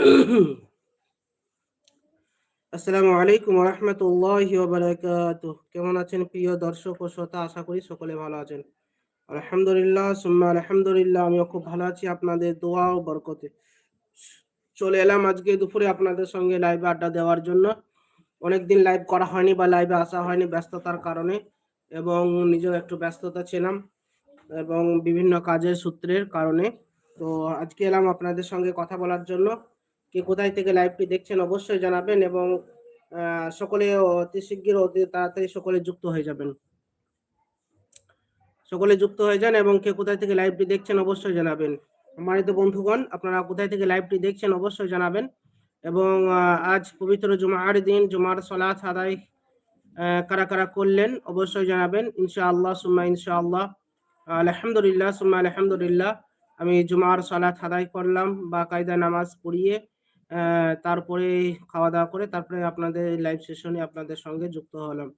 আসসালামু আলাইকুম রহমতুল্লাহি বারাকাত কেমন আছেন প্রিয় দর্শক ও শ্রোতা? আশা করি সকলে ভালো আছেন। আলহামদুলিল্লাহ, সুম্মা আলহামদুলিল্লাহ, আমিও খুব ভালো আছি আপনাদের দোয়া ও বরকতে। চলে এলাম আজকে দুপুরে আপনাদের সঙ্গে লাইভে আড্ডা দেওয়ার জন্য। অনেকদিন লাইভ করা হয়নি বা লাইভে আসা হয়নি ব্যস্ততার কারণে এবং নিজেও একটু ব্যস্ততা ছিলাম এবং বিভিন্ন কাজের সূত্রের কারণে। তো আজকে এলাম আপনাদের সঙ্গে কথা বলার জন্য। কে কোথায় থেকে লাইভটি দেখছেন অবশ্যই জানাবেন এবং সকলে অতি শিগগির অতি তাড়াতাড়ি সকলে যুক্ত হয়ে যাবেন। সকলে যুক্ত হয়ে যান এবং কে কোথায় থেকে লাইভটি দেখছেন অবশ্যই জানাবেন। সম্মানিত বন্ধুগণ, আপনারা কোথায় থেকে লাইভটি দেখছেন অবশ্যই জানাবেন এবং আজ পবিত্র জুমার দিন, জুমার সলাথ আদায় কারা কারা করলেন অবশ্যই জানাবেন। ইনশাআল্লাহ, সুম্মা ইনশাআল্লাহ, আলহামদুলিল্লাহ, সুম্মা আলহামদুলিল্লাহ। আমি জুমার সলাথ আদায় করলাম বা কায়দা নামাজ পড়িয়ে তারপরে খাওয়া দাওয়া করে তারপরে আপনাদের লাইভ সেশনে আপনাদের সঙ্গে যুক্ত হলাম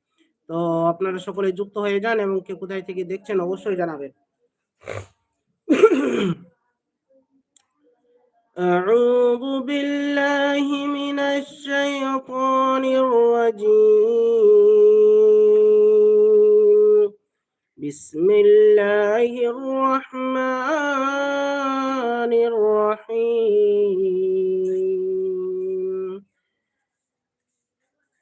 তো আপনারা সকলে যুক্ত হয়ে যান এবং কে কোথায় থেকে দেখছেন অবশ্যই জানাবেন أعوذ بالله من الشيطان الرجيم بسم الله الرحمن الرحيم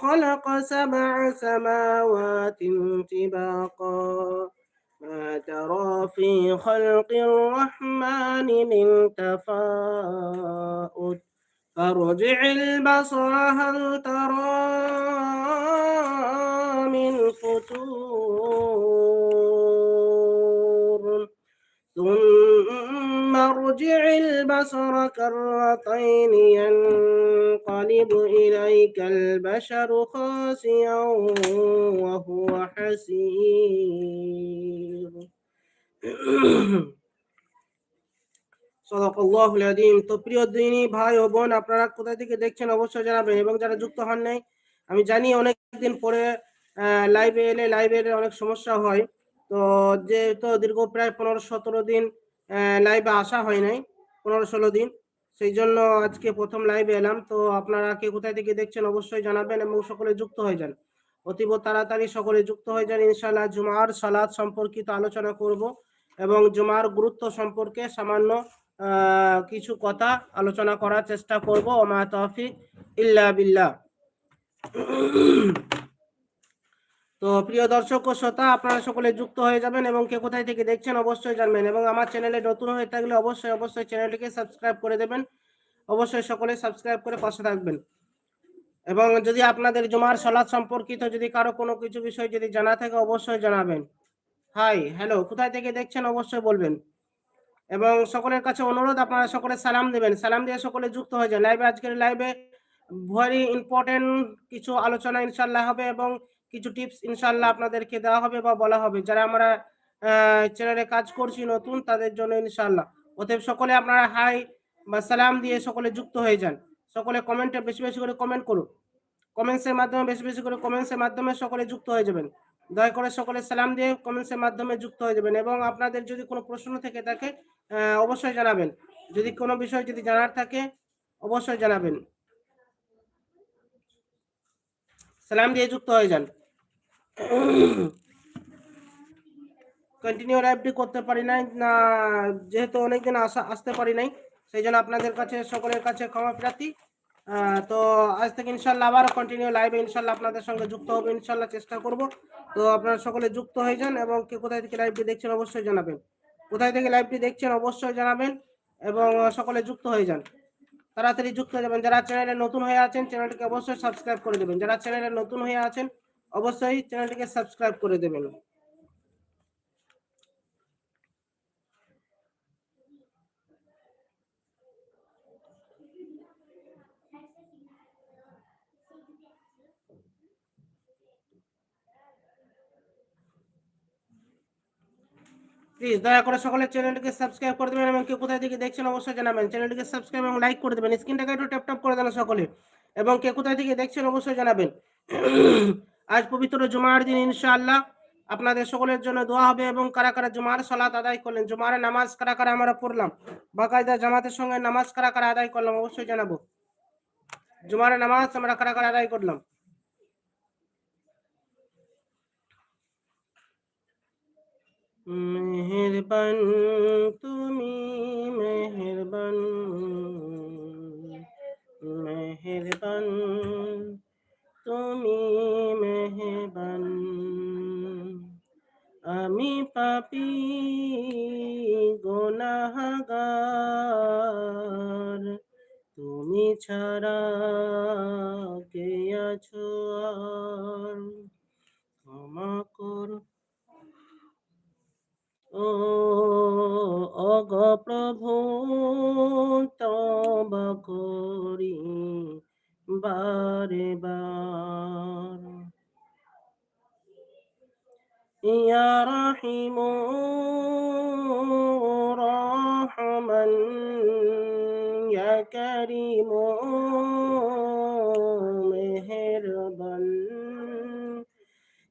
خلق سبع سماوات طباقا. ما ترى في خلق الرحمن من تفاؤت فارجع البصر هل ترى من فتور ثم ارجع البصر كرتين ينقلب إليك البشر خاسئا وهو حسير সদকাল্লাহুল আদিম তো প্রিয় দিনী ভাই ও বোন আপনারা কোথা থেকে দেখছেন অবশ্যই জানাবেন এবং যারা যুক্ত হন নাই আমি জানি অনেকদিন পরে লাইভে এলে লাইভে অনেক সমস্যা হয় তো যেহেতু দীর্ঘ প্রায় পনেরো সতেরো দিন লাইভে আসা হয় নাই, পনেরো ষোলো দিন। সেই জন্য আজকে প্রথম লাইভে এলাম। তো আপনারা কে কোথায় থেকে দেখছেন অবশ্যই জানাবেন এবং সকলে যুক্ত হয়ে যান। অতীব তাড়াতাড়ি সকলে যুক্ত হয়ে যান। ইনশাল্লাহ জুমার সালাদ সম্পর্কিত আলোচনা করব এবং জুমার গুরুত্ব সম্পর্কে সামান্য কিছু কথা আলোচনা করার চেষ্টা করব। ওমা তৌফিক ইল্লা বিল্লাহ। তো প্রিয় দর্শক ও শ্রোতা, আপনারা সকলে যুক্ত হয়ে যাবেন এবং কে কোথায় থেকে দেখছেন অবশ্যই জানবেন এবং আমার চ্যানেলে নতুন হয়ে থাকলে অবশ্যই অবশ্যই চ্যানেলটিকে সাবস্ক্রাইব করে দেবেন। অবশ্যই সকলে সাবস্ক্রাইব করে পাশে থাকবেন। এবং যদি আপনাদের জমার সলাদ সম্পর্কিত যদি কারও কোনো কিছু বিষয় যদি জানা থাকে, অবশ্যই জানাবেন। হাই হ্যালো কোথায় থেকে দেখছেন অবশ্যই বলবেন। এবং সকলের কাছে অনুরোধ, আপনারা সকলে সালাম দেবেন। সালাম দিয়ে সকলে যুক্ত হয়ে যান। লাইভে আজকের লাইভে ভেরি ইম্পর্টেন্ট কিছু আলোচনা ইনশাল্লাহ হবে এবং কিছু টিপস ইনশাল্লাহ আপনাদেরকে দেওয়া হবে বা বলা হবে। যারা আমরা চ্যানেলে কাজ করছি নতুন, তাদের জন্য ইনশাল্লাহ অতএব সকলে আপনারা হাই বা সালাম দিয়ে সকলে যুক্ত হয়ে যান। সকলে কমেন্টে বেশি বেশি করে কমেন্ট করুন। কমেন্টসের মাধ্যমে বেশি বেশি করে কমেন্টসের মাধ্যমে সকলে যুক্ত হয়ে যাবেন। দয়া করে সকলে সালাম দিয়ে কমেন্টসের মাধ্যমে যুক্ত হয়ে যাবেন এবং আপনাদের যদি কোনো প্রশ্ন থেকে থাকে অবশ্যই জানাবেন। যদি কোনো বিষয় যদি জানার থাকে, অবশ্যই জানাবেন। সালাম দিয়ে যুক্ত হয়ে যান। কন্টিনিউ লাইভটি করতে পারি নাই, না, যেহেতু অনেকদিন আসা, আসতে পারি নাই, সেই জন্য আপনাদের কাছে, সকলের কাছে ক্ষমা প্রার্থী। তো আজ থেকে ইনশাল্লাহ আবার কন্টিনিউ লাইভে ইনশাল্লাহ আপনাদের সঙ্গে যুক্ত হবে, ইনশাল্লাহ চেষ্টা করব। তো আপনারা সকলে যুক্ত হয়ে যান এবং কে কোথায় থেকে লাইভটি দেখছেন অবশ্যই জানাবেন। কোথায় থেকে লাইভটি দেখছেন অবশ্যই জানাবেন এবং সকলে যুক্ত হয়ে যান। তাড়াতাড়ি যুক্ত হয়ে যাবেন। যারা চ্যানেলে নতুন হয়ে আছেন চ্যানেলটিকে অবশ্যই সাবস্ক্রাইব করে দেবেন। যারা চ্যানেলে নতুন হয়ে আছেন অবশ্যই চ্যানেলটিকে সাবস্ক্রাইব করে দেবেন। প্লিজ দয়া করে সকলে চ্যানেলটিকে সাবস্ক্রাইব করে দেবেন এবং কেউ কোথায় থেকে দেখছেন অবশ্যই জানাবেন। চ্যানেলটিকে সাবস্ক্রাইব এবং লাইক করে দেবেন। স্ক্রিনটাকে একটু ট্যাপ ট্যাপ করে দেন সকলে। এবং কে কোথায় থেকে দেখছেন অবশ্যই জানাবেন। আজ পবিত্র জুমার দিন, ইনশাআল্লাহ। আপনাদের সকলের জন্য দোয়া হবে এবং কারা কারা জুমার সালাত আদায় করলেন, জুমার নামাজ কারা কারা আমরা পড়লাম, বাকায়দা জামাতের সঙ্গে নামাজ কারা কারা আদায় করলাম অবশ্যই জানাব। জুমার নামাজ আমরা কারা কারা আদায় করলাম? মেহেরবান তুমি, মেহেরবান মেহেরবান তুমি মেহেরবান আমি পাপি, গোনাহগার। তুমি ছাড়া কে আছো আর? ক্ষমা করো। ও, অগ প্রভু তব করি। বারে বার ইয়া রহিম রহমান ইয়া করিম মেহেরবান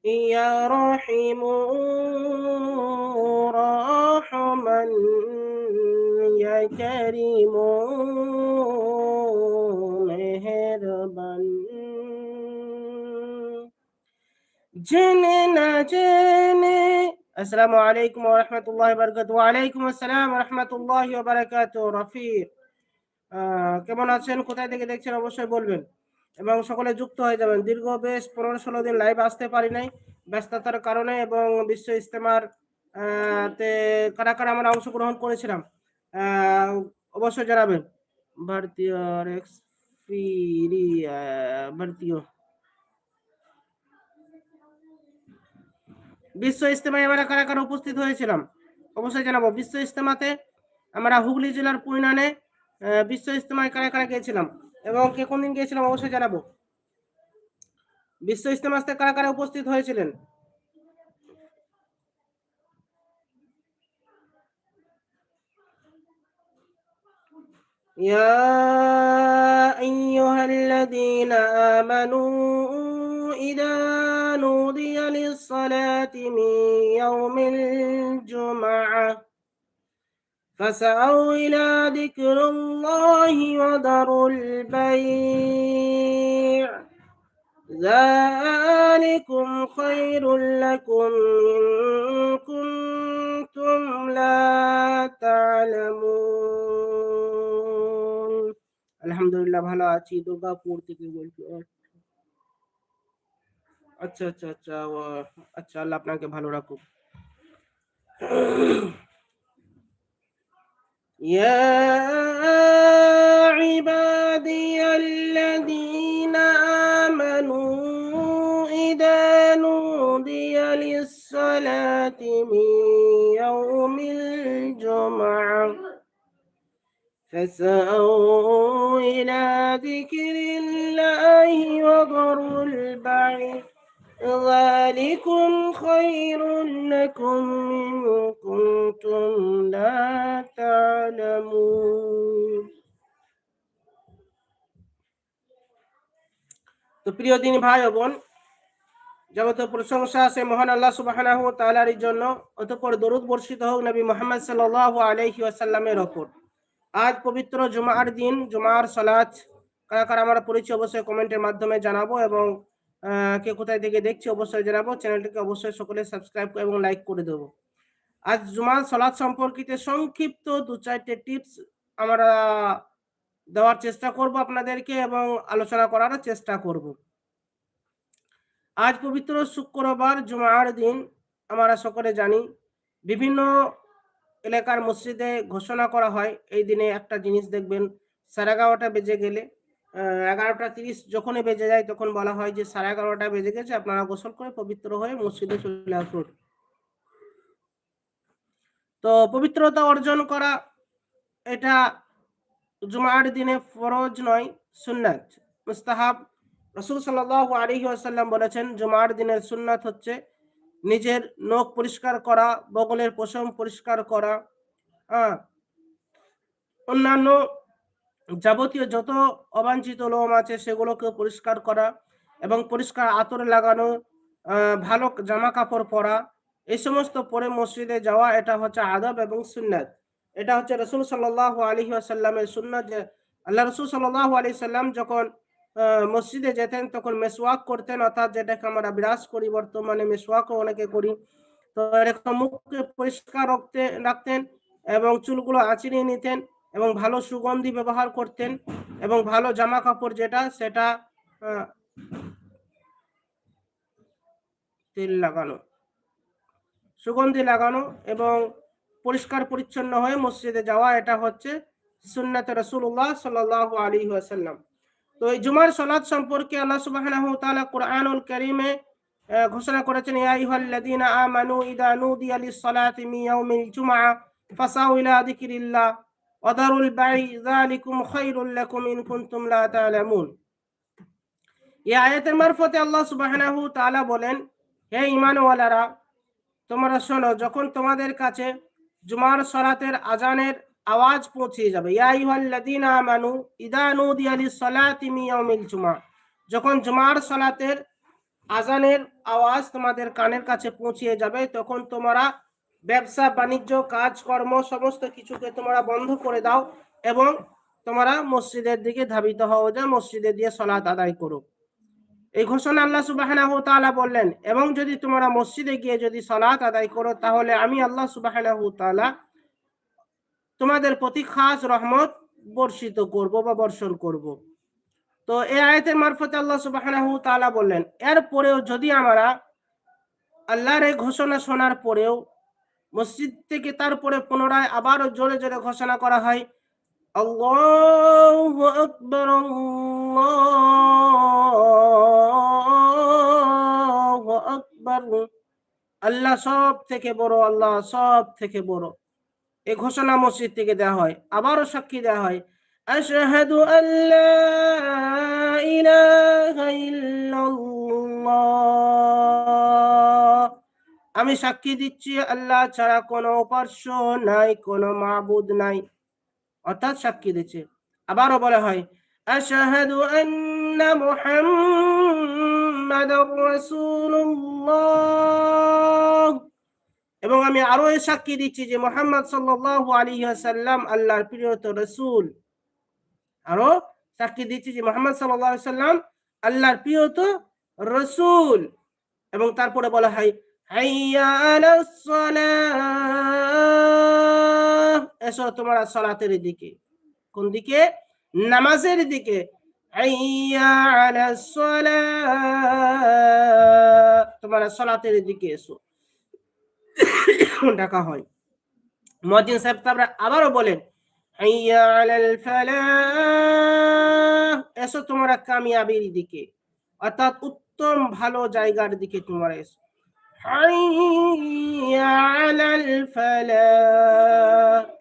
ইয়া রহিম রহমান ইয়া জেনে না জেনে। আসসালামু আলাইকুম ওয়া রাহমাতুল্লাহি ওয়া বারাকাতুহু। ওয়া আলাইকুম আসসালাম ওয়া রাহমাতুল্লাহি ওয়া বারাকাতুহু, রফিক। কেমন আছেন? কোথায় থেকে দেখছেন অবশ্যই বলবেন। এবং সকলে যুক্ত হয়ে যাবেন। দীর্ঘ বেশ পনেরো ষোলো দিন লাইভ আসতে পারি নাই ব্যস্ততার কারণে এবং বিশ্ব ইস্তেমার তে কারা কারা আমরা অংশগ্রহণ করেছিলাম অবশ্যই জানাবেন। ভারতীয় ভারতীয়। বিশ্ব ইস্তেমায় আমরা কারা কারা উপস্থিত হয়েছিলাম অবশ্যই জানাবো বিশ্ব ইস্তেমাতে আমরা হুগলি জেলার পুইনানে আহ, বিশ্ব ইস্তেমায় কারা কারা গিয়েছিলাম এবং কে কোন দিন গিয়েছিলাম অবশ্যই জানাবো বিশ্ব ইস্তেমাতে কারা কারা উপস্থিত হয়েছিলেন يا أيها الذين آمنوا إذا نودي للصلاة من يوم الجمعة فسعوا إلى ذكر الله وذروا البيع ذلكم خير لكم إن كنتم لا تعلمون الحمد لله ভালো আছি দুর্গাপুর থেকে বলছি আচ্ছা আচ্ছা আচ্ছা ও- আচ্ছা আল্লাহ আপনাকে ভালো রাখুক يا عبادي الذين آمنوا إذا نودي للصلاة من يوم الجمعة فسعوا إلى ذكر الله وذروا البيع ذلكم خير لكم إن كنتم لا تعلمون তো প্রিয় দিন ভাই ও বোন যাবতীয় প্রশংসা আছে মহান আল্লাহ সুবহানাহু ওয়া তাআলার জন্য অতঃপর দরুদ বর্ষিত হোক নবী মুহাম্মদ সাল্লাল্লাহু আলাইহি ওয়াসাল্লামের ওপর আজ পবিত্র জুমার দিন জুমার সালাত কারা কারা আমরা পড়েছি অবশ্যই কমেন্টের মাধ্যমে জানাবো এবং আহ, কে কোথায় থেকে দেখছি, অবশ্যই জানাব। চ্যানেলটিকে অবশ্যই সকলে সাবস্ক্রাইব এবং লাইক করে দেবো। আজ জুমার সলাদ সম্পর্কিত সংক্ষিপ্ত দু চারটে টিপস আমরা দেওয়ার চেষ্টা করব আপনাদেরকে এবং আলোচনা করার চেষ্টা করব। আজ পবিত্র শুক্রবার, জুমার দিন, আমরা সকলে জানি, বিভিন্ন এলাকার মসজিদে ঘোষণা করা হয়, এই দিনে একটা জিনিস দেখবেন সাড়ে এগারোটা বেজে গেলে এগারোটা তিরিশ যখনই বেজে যায় তখন বলা হয় যে সাড়ে এগারোটা বেজে গেছে, আপনারা গোসল করে পবিত্র হয়ে মসজিদে চলে আসুন। তো পবিত্রতা অর্জন করা, এটা জুমার দিনে ফরজ নয়, সুন্নাত। মুস্তাহাব রসুল সাল্লাল্লাহু আলাইহি ওয়াসাল্লাম বলেছেন, জুমার দিনের সুন্নাত হচ্ছে নিজের নখ পরিষ্কার করা, বগলের পশম পরিষ্কার করা অন্যান্য যাবতীয় যত অবাঞ্ছিত লোম আছে সেগুলোকে পরিষ্কার করা এবং পরিষ্কার আতর লাগানো ভালো জামা কাপড় পরা, এই সমস্ত পরে মসজিদে যাওয়া, এটা হচ্ছে আদব এবং সুন্নাত। এটা হচ্ছে রসুল সাল্লাহ আলী আসাল্লামের সুন্নাত যে, আল্লাহ রসুল সাল্লাহ আলী সাল্লাম যখন মসজিদে যেতেন, তখন মেসওয়াক করতেন, অর্থাৎ যেটাকে আমরা বিরাজ করি বর্তমানে, মেসওয়াকও অনেকে করি। তো এরকম মুখকে পরিষ্কার রাখতে রাখতেন এবং চুলগুলো আঁচড়িয়ে নিতেন। এবং ভালো সুগন্ধি ব্যবহার করতেন এবং ভালো জামা কাপড় যেটা, সেটা তেল লাগানো, সুগন্ধি লাগানো এবং পরিষ্কার পরিচ্ছন্ন হয়ে মসজিদে যাওয়া, এটা হচ্ছে সুন্নাত রসুল্লাহ সাল্লাহ আলী ওয়াসাল্লাম। তো এই জুমার সলাদ সম্পর্কে আল্লাহ তাআলা কুরআনুল কারীমে ঘোষণা করেছেন, ইয়া আইয়ুহাল্লাযীনা আমানু ইযা নুদিয়া লিস-সালাতি মিন ইয়াউমিল জুমআ ফাসাউ ইলা যিকরিল্লাহ। দারুল বাই যালিকুম খায়রুল লাকুম ইন কুনতুম লা তা'লামুন। এই আয়াতের মারফতে আল্লাহ সুবহানাহু তাআলা বলেন, হে ঈমানওয়ালারা, তোমরা শোনো, যখন তোমাদের কাছে জুমার সলাতের আজানের আওয়াজ পৌঁছে যাবে, ইয়া আইয়ুহাল্লাযীনা আমানু ইযা নুদিয়া লিস-সালাতি মিন ইয়াউমিল জুমআ যখন জুমার সলাতের আজানের আওয়াজ তোমাদের কানের কাছে পৌঁছিয়ে যাবে, তখন তোমরা ব্যবসা, বাণিজ্য, কাজকর্ম সমস্ত কিছুকে তোমরা বন্ধ করে দাও এবং তোমরা মসজিদের দিকে ধাবিত হও যে মসজিদে দিয়ে সলাত আদায় করো। এই ঘোষণা আল্লাহ সুবাহানাহু তাআলা বললেন, এবং যদি তোমরা মসজিদে গিয়ে যদি সলাত আদায় করো, তাহলে আমি আল্লাহ সুবাহানাহু তাআলা তোমাদের প্রতি খাস রহমত বর্ষিত করব বা বর্ষণ করব। তো এই আয়াতের মারফতে আল্লাহ সুবাহানাহু তাআলা বললেন, এরপরেও যদি আমরা আল্লাহর এই ঘোষণা শোনার পরেও মসজিদ থেকে তারপরে পুনরায় আবারও জোরে জোরে ঘোষণা করা হয়, আল্লাহু আকবার আল্লাহু আকবার। আল্লাহ সব থেকে বড়, আল্লাহ সব থেকে বড়। এই ঘোষণা মসজিদ থেকে দেওয়া হয়, আবারও সাক্ষী দেওয়া হয়, আশহাদু আল্লা ইলাহা ইল্লাল্লাহ। আমি সাক্ষী দিচ্ছি, আল্লাহ ছাড়া কোনো উপাস্য নাই, কোনো মাবুদ নাই। অর্থাৎ সাক্ষী দিচ্ছে। আবারও বলা হয়, আশহাদু আন্না মুহাম্মাদার রাসূলুল্লাহ। এবং আমি আরও এ সাক্ষী দিচ্ছি যে মোহাম্মদ সাল্লাল্লাহু আলাইহি ওয়াসাল্লাম আল্লাহর প্রিয়ত রাসূল। আরও সাক্ষী দিচ্ছি যে মোহাম্মদ সাল্লাল্লাহু আলাইহি সাল্লাম আল্লাহর প্রিয়ত রাসূল। এবং তারপরে বলা হয় এসো তোমরা সালাতের দিকে। কোন দিকে? নামাজের দিকে। তোমরা সালাতের দিকে এসো। ডাকা হয়। মজিন সাহেব তারপরে আবারও বলেন এসো তোমরা কামিয়াবির দিকে। অর্থাৎ উত্তম ভালো জায়গার দিকে তোমরা এসো।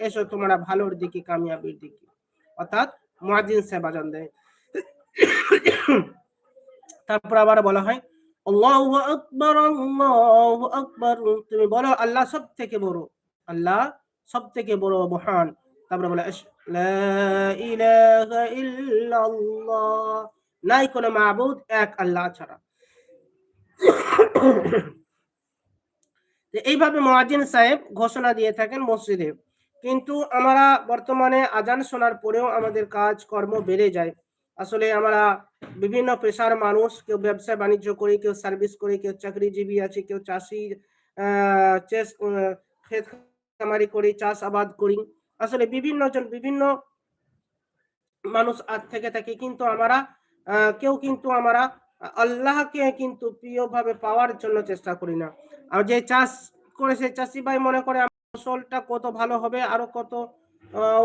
এসো তোমরা ভালোর দিকে, কামিয়াবির দিকে। অর্থাৎ মুয়াজ্জিন সাহেব আজান দেয়। তারপর আবার বলা হয়, আল্লাহু আকবার আল্লাহু আকবার। তুমি বলো, আল্লাহ সব থেকে বড়। আল্লাহ সব থেকে বড় মহান। তারপরে বলে লা ইলাহা ইল্লাল্লাহ। নাই কোনো মাবুদ, এক আল্লাহ ছাড়া। এইভাবে মুয়াজ্জিন সাহেব ঘোষণা দিয়ে থাকেন মসজিদে। কিন্তু আমরা বর্তমানে আজান শোনার পরেও আমাদের কাজ কর্ম বেড়ে যায়। আসলে আমরা বিভিন্ন পেশার মানুষ, কেউ ব্যবসা বাণিজ্য করি, কেউ সার্ভিস করি, কেউ চাকরিজীবী আছে, কেউ চাষি চেস খামারি করি চাষ আবাদ করি। আসলে বিভিন্ন জন, বিভিন্ন মানুষ আজ থেকে থাকে, কিন্তু আমরা কেউ কিন্তু আমরা আল্লাহকে কিন্তু প্রিয়ভাবে পাওয়ার জন্য চেষ্টা করি না। আর যে চাষ করে সেই চাষি ভাই মনে করে ফসলটা কত ভালো হবে, আরও কত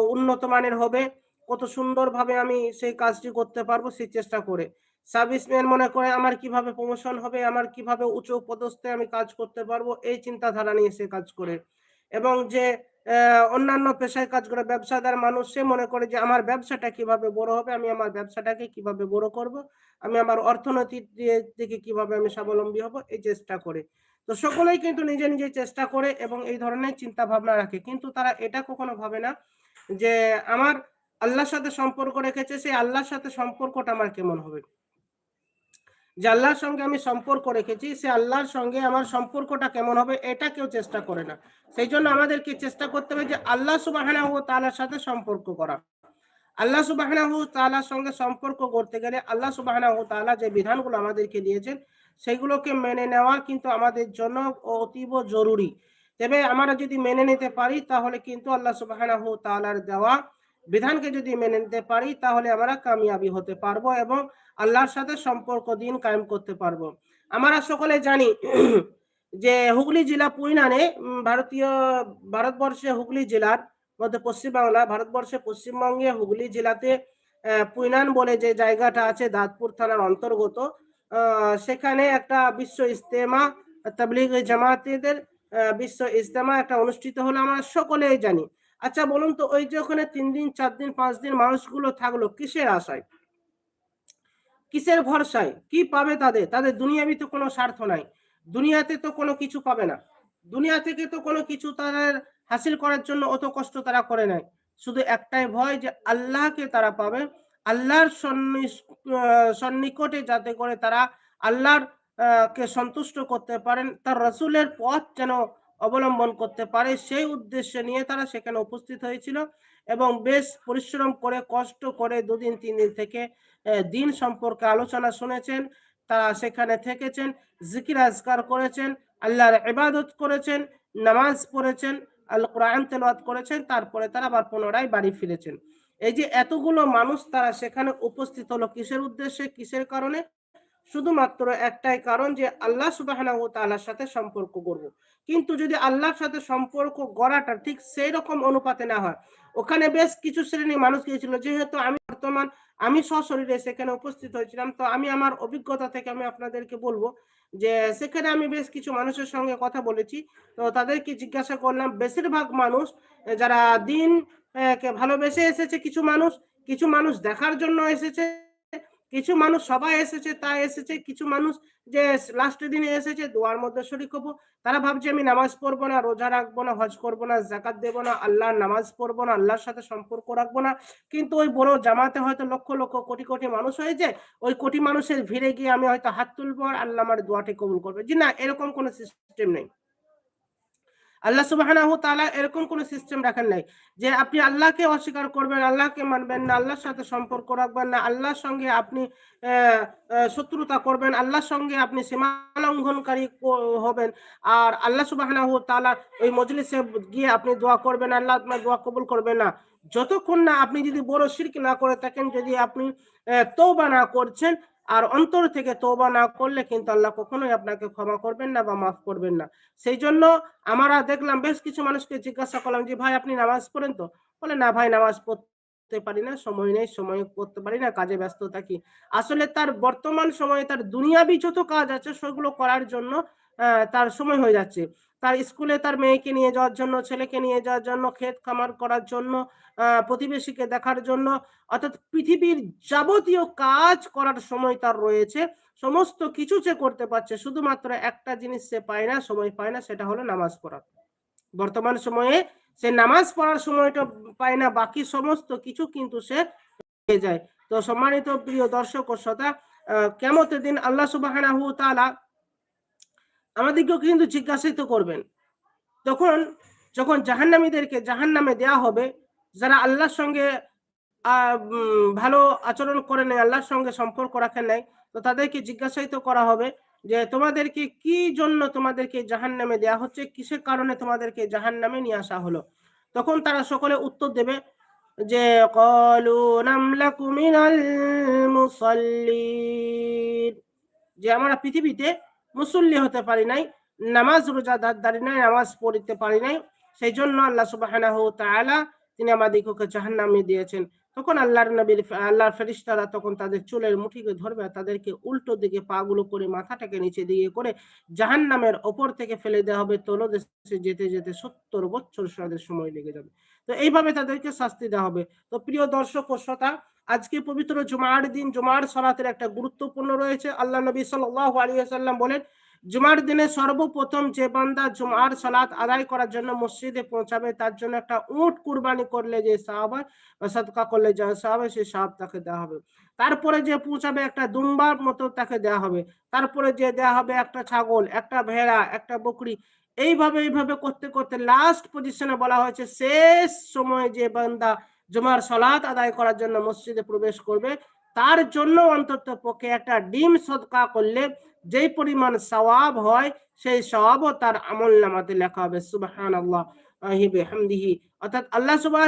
উন্নত মানের হবে, কত সুন্দরভাবে আমি সেই কাজটি করতে পারব সেই চেষ্টা করে। সার্ভিসম্যান মনে করে আমার কীভাবে প্রমোশন হবে, আমার কীভাবে উঁচু পদস্থে আমি কাজ করতে পারব, এই চিন্তাধারা নিয়ে সে কাজ করে। এবং যে অন্যান্য পেশায় কাজ করে, ব্যবসাদার মানুষ, সে মনে করে যে আমার ব্যবসাটা কীভাবে বড় হবে, আমি আমার ব্যবসাটাকে কীভাবে বড় করব, আমি আমার অর্থনৈতিক দিয়ে- দিকে কীভাবে আমি স্বাবলম্বী হব, এই চেষ্টা করে। তো সকলেই কিন্তু নিজে নিজে চেষ্টা করে এবং এই ধরনের চিন্তা ভাবনা রাখে। কিন্তু তারা এটা কখনো ভাবে না যে আমার আল্লাহর সাথে সম্পর্ক রেখেছে, সেই আল্লাহর সাথে সম্পর্কটা আমার কেমন হবে? যে আল্লাহর সঙ্গে আমি সম্পর্ক রেখেছি, সে আল্লাহর সঙ্গে আমার সম্পর্কটা কেমন হবে এটা কেউ চেষ্টা করে না। সেই জন্য আমাদেরকে চেষ্টা করতে হবে যে আল্লাহ সুবাহানা ও তালার সাথে সম্পর্ক করা। আল্লাহ সুবাহানা ও তালার সঙ্গে সম্পর্ক করতে গেলে আল্লাহ সুবাহানা ও তালা যে বিধানগুলো আমাদেরকে দিয়েছেন সেগুলোকে মেনে নেওয়া কিন্তু আমাদের জন্য অতীব জরুরি। তবে আমরা যদি মেনে নিতে পারি, তাহলে কিন্তু আল্লাহ সুবাহানা ও তালার দেওয়া বিধানকে যদি মেনে নিতে পারি, তাহলে আমরা কামিয়াবি হতে পারব এবং আল্লাহর সাথে সম্পর্ক দিন কায়েম করতে পারব। আমরা সকলে জানি যে হুগলি জেলা পুইনানে ভারতীয় ভারতবর্ষে হুগলি জেলার মধ্যে পশ্চিমবাংলা, ভারতবর্ষে পশ্চিমবঙ্গে হুগলি জেলাতে পুইনান বলে যে জায়গাটা আছে, দাঁতপুর থানার অন্তর্গত। সেখানে একটা বিশ্ব ইস্তেমা তাবলিগ জামাতিদের বিশ্ব ইস্তেমা একটা অনুষ্ঠিত হলো, আমরা সকলেই জানি। আচ্ছা বলুন তো, ওই যে ওখানে তিন দিন, চার দিন, পাঁচ দিন মানুষগুলো থাকল, কিসের আশায়? কিসের ভরসায়? কি পাবে তাদের? তাদের দুনিয়াবি তো কোনো স্বার্থ নাই। দুনিয়াতে তো কোনো কিছু পাবে না। দুনিয়া থেকে তো কোনো কিছু তাদের হাসিল করার জন্য অত কষ্ট তারা করে নাই। শুধু একটাই ভয় যে আল্লাহকে তারা পাবে আল্লাহর সন্নিকটে যাতে করে তারা আল্লাহর কে সন্তুষ্ট করতে পারেন, তার রসুলের পথ যেন অবলম্বন করতে পারে, সেই উদ্দেশ্যে নিয়ে তারা সেখানে উপস্থিত হয়েছিল এবং বেশ পরিশ্রম করে, কষ্ট করে দুদিন, তিন দিন থেকে দিন সম্পর্কে আলোচনা শুনেছেন, তারা সেখানে থেকেছেন, জিকির আজকার করেছেন, আল্লাহর ইবাদত করেছেন, নামাজ পড়েছেন আল কোরআন তেলাওয়াত করেছেন, তারপরে তারা আবার পুনরায় বাড়ি ফিরেছেন। এই যে এতগুলো মানুষ তারা সেখানে উপস্থিত হলো, কিসের উদ্দেশ্যে, কিসের কারণে? শুধুমাত্র একটাই কারণ যে আল্লাহ সুবাহ সাথে সম্পর্ক করব কিন্তু যদি আল্লাহর সাথে সম্পর্ক গড়াটা ঠিক সেই রকম অনুপাতে না হয়, ওখানে বেশ কিছু শ্রেণি মানুষ গিয়েছিল। যেহেতু আমি বর্তমান, আমি সশরীরে সেখানে উপস্থিত হয়েছিলাম, তো আমি আমার অভিজ্ঞতা থেকে আমি আপনাদেরকে বলব যে সেখানে আমি বেশ কিছু মানুষের সঙ্গে কথা বলেছি। তো তাদেরকে জিজ্ঞাসা করলাম, বেশিরভাগ মানুষ, যারা দিন ভালোবেসে এসেছে কিছু মানুষ কিছু মানুষ দেখার জন্য এসেছে, কিছু মানুষ সবাই এসেছে, তা এসেছে, কিছু মানুষ যে লাস্টের দিনে এসেছে, দোয়ার মধ্যে শরিক হব। তারা ভাবছে, আমি নামাজ পড়ব না, রোজা রাখব না, হজ করব না, জাকাত দেবো না, আল্লাহর নামাজ পড়ব না, আল্লাহর সাথে সম্পর্ক রাখব না। কিন্তু ওই বড় জামাতে হয়তো লক্ষ লক্ষ কোটি কোটি মানুষ হয়েছে, ওই কোটি মানুষের ভিড়ে গিয়ে আমি হয়তো হাত তুলবো আর আল্লাহ আমার দোয়াটি কবুল করবে। জি না, এরকম কোনো সিস্টেম নেই। আল্লাহ সুবাহ এরকম কোনো সিস্টেম রাখেন নাই যে আপনি আল্লাহকে অস্বীকার করবেন, আল্লাহকে মানবেন না, আল্লাহর সাথে সম্পর্ক রাখবেন না, আল্লাহর সঙ্গে আপনি শত্রুতা করবেন, আল্লাহর সঙ্গে আপনি সীমা লঙ্ঘনকারী হবেন আর আল্লাহ সুবাহ তালা ওই মজলিসে গিয়ে আপনি দোয়া করবেন, আল্লাহ আপনার দোয়া কবুল করবেন না। যতক্ষণ না আপনি যদি বড় শিরক না করে থাকেন, যদি আপনি তৌবা না করছেন আর অন্তর থেকে তোবা না করলে কিন্তু আল্লাহ কখনোই আপনাকে ক্ষমা করবেন না বা মাফ করবেন না। সেই জন্য আমরা দেখলাম বেশ কিছু মানুষকে জিজ্ঞাসা করলাম যে, ভাই, আপনি নামাজ পড়েন তো? বলে, না ভাই, নামাজ পড়তে পারি না, সময় নেই, সময় করতে পারি না, কাজে ব্যস্ত থাকি। আসলে তার বর্তমান সময়ে তার দুনিয়াবি যত কাজ আছে, সেগুলো করার জন্য তার সময় হয়ে যাচ্ছে। তার স্কুলে তার মেয়েকে নিয়ে যাওয়ার জন্য, ছেলেকে নিয়ে যাওয়ার জন্য, ক্ষেত খামার করার জন্য প্রতিবেশীকে দেখার জন্য, অর্থাৎ পৃথিবীর যাবতীয় কাজ করার সময় তার রয়েছে। সমস্ত কিছু সে করতে পারছে, শুধুমাত্র একটা জিনিস সে পায় না, সময় পায় না, সেটা হলো নামাজ পড়া। বর্তমান সময়ে সে নামাজ পড়ার সময়টা পায় না, বাকি সমস্ত কিছু কিন্তু সে পেয়ে যায়। তো সম্মানিত প্রিয় দর্শক ও শ্রোতা কেমতের দিন আল্লাহ সুবাহ আমাদেরকেও কিন্তু জিজ্ঞাসিত করবেন। তখন, যখন জাহান্নামীদেরকে জাহান্নামে দেয়া হবে, যারা আল্লাহর সঙ্গে ভালো আচরণ করে নেয় আল্লাহর সঙ্গে সম্পর্ক রাখে নেয় তো তাদেরকে জিজ্ঞাসায়িত করা হবে যে, তোমাদেরকে কি জন্য তোমাদেরকে জাহান নামে দেওয়া হচ্ছে? কিসের কারণে তোমাদেরকে জাহান নামে নিয়ে আসা হলো? তখন তারা সকলে উত্তর দেবে যে যে, আমরা পৃথিবীতে মুসল্লি হতে পারি নাই, নামাজ রোজা দাঁড়ি নাই, নামাজ পড়িতে পারি নাই সেই জন্য আল্লাহ সুবাহ তিনি আমাদেরকে জাহান নামিয়ে দিয়েছেন। তখন আল্লাহর নবীর আল্লাহর ফেরিস্তারা তখন তাদের চুলের মুঠিকে ধরবে, তাদেরকে উল্টো দিকে পাগুলো করে মাথাটাকে নিচে দিয়ে করে জাহান নামের ওপর থেকে ফেলে দেওয়া হবে, তলদেশে যেতে যেতে সত্তর বছর তাদের সময় লেগে যাবে। তো এইভাবে তাদেরকে শাস্তি দেওয়া হবে। তো প্রিয় দর্শক ও শ্রোতা আজকে পবিত্র জুমার দিন, জুমার সরাতের একটা গুরুত্বপূর্ণ রয়েছে। আল্লাহ নবী সাল্লাহ আলী সাল্লাম বলেন, জুমার দিনে সর্বপ্রথম যে বান্দা জুমার সালাত আদায় করার জন্য মসজিদে পৌঁছাবে, তার জন্য একটা উট কুরবানি করলে যে সাহাব সদকা করলে যে সাহাব, সেই সাহাব তাকে দেওয়া হবে। তারপরে যে পৌঁছাবে একটা দুম্বার মতো তাকে দেওয়া হবে। তারপরে যে দেওয়া হবে একটা ছাগল, একটা ভেড়া, একটা বকরি, এইভাবে এইভাবে করতে করতে লাস্ট পজিশনে বলা হয়েছে, শেষ সময় যে বান্দা জুমার সালাত আদায় করার জন্য মসজিদে প্রবেশ করবে। তার জন্য অন্তত পক্ষে একটা ডিম সদকা করলে যেই পরিমাণ সওয়াব হয়, সেই সওয়াবও তার আমল নামাতে লেখা হবে। সুবাহান আল্লাহ হামদিহি অর্থাৎ আল্লাহ সুবাহ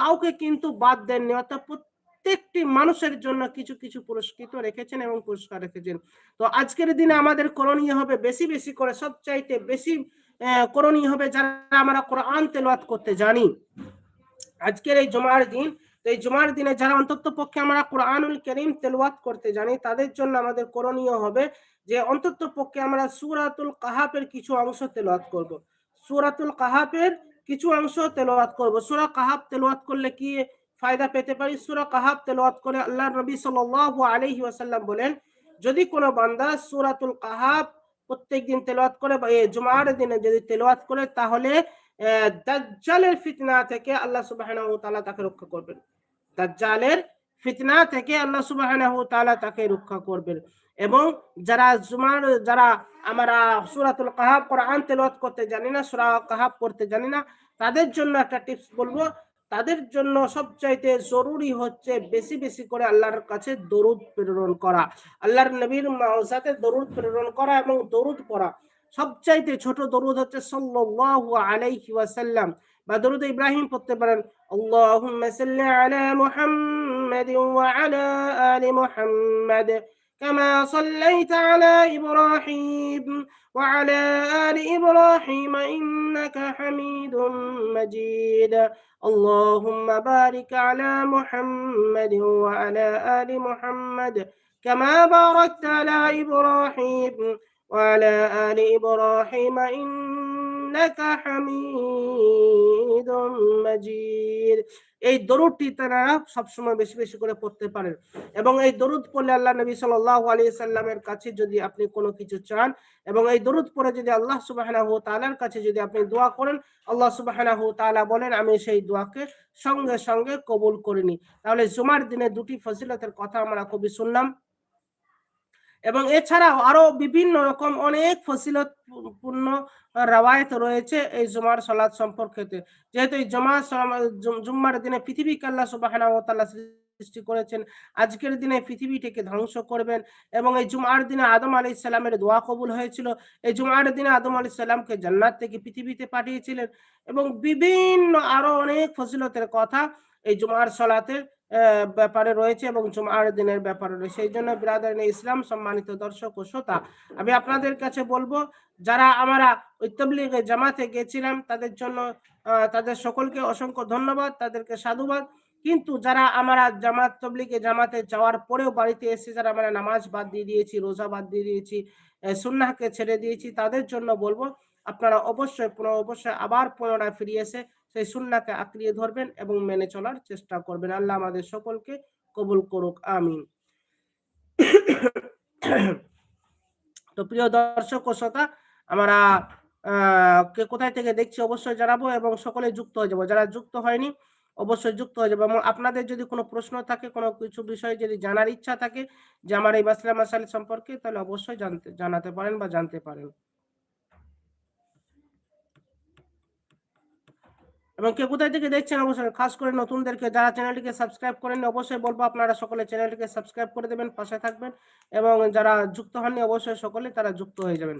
কাউকে কিন্তু বাদ দেননি। অর্থাৎ প্রত্যেকটি মানুষের জন্য কিছু কিছু পুরস্কৃত রেখেছেন এবং পুরস্কার রেখেছেন। তো আজকের দিনে আমাদের করণীয় হবে বেশি বেশি করে, সবচাইতে বেশি করণীয় হবে যারা আমরা কোরআন তেলাওয়াত করতে জানি। আজকের এই জমার দিন, তো এই জুমার দিনে যারা অন্তত পক্ষে আমরা কোরআনুল করিম তেলওয়াত করতে জানি, তাদের জন্য আমাদের করণীয় হবে যে অন্তত পক্ষে আমরা সুরাতুল কাহাপের কিছু অংশ তেলওয়াত করব। সুরাতুল কাহাপের কিছু অংশ তেলওয়াত করব সুরা কাহাব তেলওয়াত করলে কি ফায়দা পেতে পারি সুরা কাহাব তেলওয়াত করে আল্লাহ নবী সাল আলহি ওয়াসাল্লাম বলেন, যদি কোনো বান্দা সুরাতুল কাহাব প্রত্যেক দিন তেলওয়াত করে বা এই জুমার দিনে যদি তেলওয়াত করে, তাহলে দাজ্জালের ফিতনা থেকে আল্লাহ তাআলা তাকে রক্ষা করবেন। দাজ্জালের ফিতনা থেকে আল্লাহ তাআলা তাকে রক্ষা করবেন। এবং যারা জুমার, যারা আমরা সূরাতুল কাহাব কোরআন তেলাওয়াত করতে জানি না, সূরা কাহাব পড়তে জানি না, তাদের জন্য একটা টিপস বলব। তাদের জন্য সবচাইতে জরুরি হচ্ছে বেশি বেশি করে আল্লাহর কাছে দরুদ প্রেরণ করা। আল্লাহর নবীর সাথে দরুদ প্রেরণ করা এবং দরুদ পড়া। সবচাইতে ছোট দরুদ হচ্ছে সাল্লাল্লাহু আলাইহি ওয়াসাল্লাম বা দরুদ ইব্রাহিম পড়তে পারেন আল্লাহুম্মা সাল্লি আলা মুহাম্মাদ ওয়া আলা আলি মুহাম্মাদ كما صليت على إبراهيم وعلى آل إبراهيم إنك حميد مجيد اللهم بارك على محمد وعلى آل محمد كما باركت على إبراهيم وعلى آل إبراهيم إنك حميد مجيد এই দরুদটি তারা সবসময় বেশি বেশি করে পড়তে পারেন এবং এই দরুদ পড়লে আল্লাহ নবী সাল্লাহ আলী সাল্লামের কাছে যদি আপনি কোনো কিছু চান এবং এই দরুদ পড়ে যদি আল্লাহ সুবাহ তালার কাছে যদি আপনি দোয়া করেন আল্লাহ সুবাহ তালা বলেন আমি সেই দোয়াকে সঙ্গে সঙ্গে কবুল করিনি তাহলে জুমার দিনে দুটি ফজিলতের কথা আমরা কবি শুনলাম এবং এছাড়াও আরও বিভিন্ন রকম অনেক ফসিলত পূর্ণ রাওয়ায়ত রয়েছে এই জুমার সলাদ সম্পর্কেতে। যেহেতু এই জমা, জুম্মার দিনে সুবাহানা ও তাল্লাহ সৃষ্টি করেছেন, আজকের দিনে পৃথিবীটিকে ধ্বংস করবেন এবং এই জুমার দিনে আদম আলি ইসলামের দোয়া কবুল হয়েছিল। এই জুমার দিনে আদম আলি ইসলামকে জান্নাত থেকে পৃথিবীতে পাঠিয়েছিলেন এবং বিভিন্ন আরও অনেক ফসিলতের কথা এই জুমার সলাতের ব্যাপারে রয়েছে এবং জুমার দিনের ব্যাপারে রয়েছে। সেই জন্য বিরাদার ইসলাম সম্মানিত দর্শক ও শ্রোতা, আমি আপনাদের কাছে বলব, যারা আমরা ওই জামাতে গেছিলাম, তাদের জন্য তাদের সকলকে অসংখ্য ধন্যবাদ, তাদেরকে সাধুবাদ। কিন্তু যারা আমরা জামাত, তবলিগে জামাতে যাওয়ার পরেও বাড়িতে এসে যারা আমরা নামাজ বাদ দিয়ে দিয়েছি, রোজা বাদ দিয়ে দিয়েছি সুন্নাহকে ছেড়ে দিয়েছি, তাদের জন্য বলব, আপনারা অবশ্যই পুনর অবশ্যই আবার পুনরায় ফিরিয়ে এসে সেই সুন্নাকে আঁকড়িয়ে ধরবেন এবং মেনে চলার চেষ্টা করবেন। আল্লাহ আমাদের সকলকে কবুল করুক, আমিন। তো প্রিয় দর্শক ও শ্রোতা, আমরা কে কোথায় থেকে দেখছি অবশ্যই জানাব এবং সকলে যুক্ত হয়ে যাব। যারা যুক্ত হয়নি, অবশ্যই যুক্ত হয়ে যাব এবং আপনাদের যদি কোনো প্রশ্ন থাকে, কোনো কিছু বিষয়ে যদি জানার ইচ্ছা থাকে যে আমার এই মাসলা মাসাল সম্পর্কে, তাহলে অবশ্যই জানতে, জানাতে পারেন বা জানতে পারেন। এবং কে কোথায় থেকে দেখছেন অবশ্যই খাস করে নতুনদেরকে, যারা চ্যানেলটিকে সাবস্ক্রাইব করেন অবশ্যই বলব আপনারা সকলে চ্যানেলটিকে সাবস্ক্রাইব করে দেবেন, পাশে থাকবেন এবং যারা যুক্ত হননি, অবশ্যই সকলে তারা যুক্ত হয়ে যাবেন।